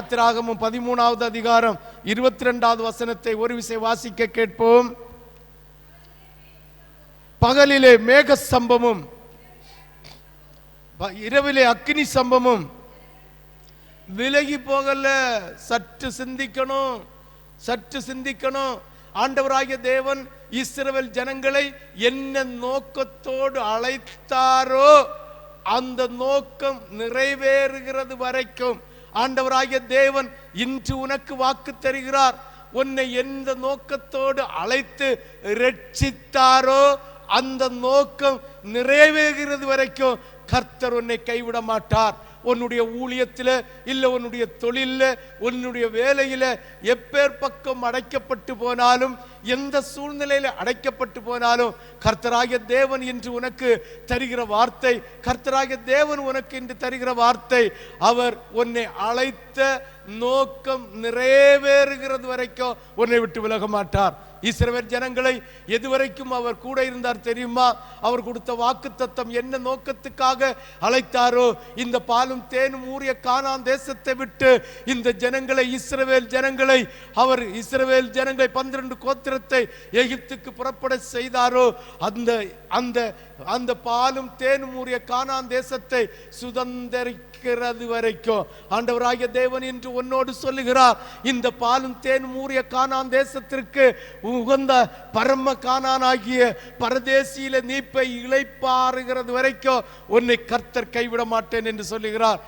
யாத்திராகமும் பதிமூணாவது அதிகாரம் இருபத்தி ரெண்டாவது வசனத்தை ஒரு விசை வாசிக்க கேட்போம். பகலிலே மேக சம்பமும் இரவிலே அக்னி சம்பமும் விலகி போகல சற்று சிந்திக்கணும் சற்று சிந்திக்கணும். ஆண்டவராகிய தேவன் இஸ்ரவேல் ஜனங்களை என்ன நோக்கத்தோடு அழைத்தாரோ அந்த நோக்கம் நிறைவேறுகிறது வரைக்கும். ஆண்டவராகிய தேவன் இன்று உனக்கு வாக்கு தருகிறார். உன்னை எந்த நோக்கத்தோடு அழைத்து ரட்சித்தாரோ அந்த நோக்கம் நிறைவேறுகிறது வரைக்கும் கர்த்தர் உன்னை கைவிட மாட்டார் உன்னுடைய ஊழியத்தில் இல்லை உன்னுடைய தொழிலில் உன்னுடைய வேலையில் எப்பேர் பக்கம் அடைக்கப்பட்டு போனாலும் எந்த சூழ்நிலையில் அடைக்கப்பட்டு போனாலும் கர்த்தராகிய தேவன் இன்று உனக்கு தருகிற வார்த்தை கர்த்தராகிய தேவன் உனக்கு இன்று தருகிற வார்த்தை அவர் உன்னை அழைத்த நோக்கம் நிறைவேறுகிறது வரைக்கும் உன்னை விட்டு விலக மாட்டார் இஸ்ரவேல் ஜனங்களை எதுவரைக்கும் அவர் கூட இருந்தார் தெரியுமா? அவர் கொடுத்த வாக்கு தத்தம் என்ன நோக்கத்துக்காக அழைத்தாரோ? இந்த பாலும் தேனும் ஊறிய கானான் தேசத்தை விட்டு இந்த ஜனங்களை இஸ்ரவேல் ஜனங்களை அவர் இஸ்ரவேல் ஜனங்களை பன்னிரண்டு கோத்திரத்தை எகிப்துக்கு புறப்பட செய்தாரோ? அந்த அந்த அந்த பாலும் தேனும் ஊறிய கானான் தேசத்தை சுதந்திரிக்கிறது வரைக்கும். ஆண்டவராகிய தேவன் என்று உன்னோடு சொல்லுகிறார் இந்த பாலும் தேன் ஊறிய காணான் தேசத்திற்கு உகந்த பரம காணானாகிய பரதேசியில நீப்பை இழைப்பாருகிறது வரைக்கும் உன்னை கர்த்தர் கைவிட மாட்டேன் என்று சொல்லுகிறார்.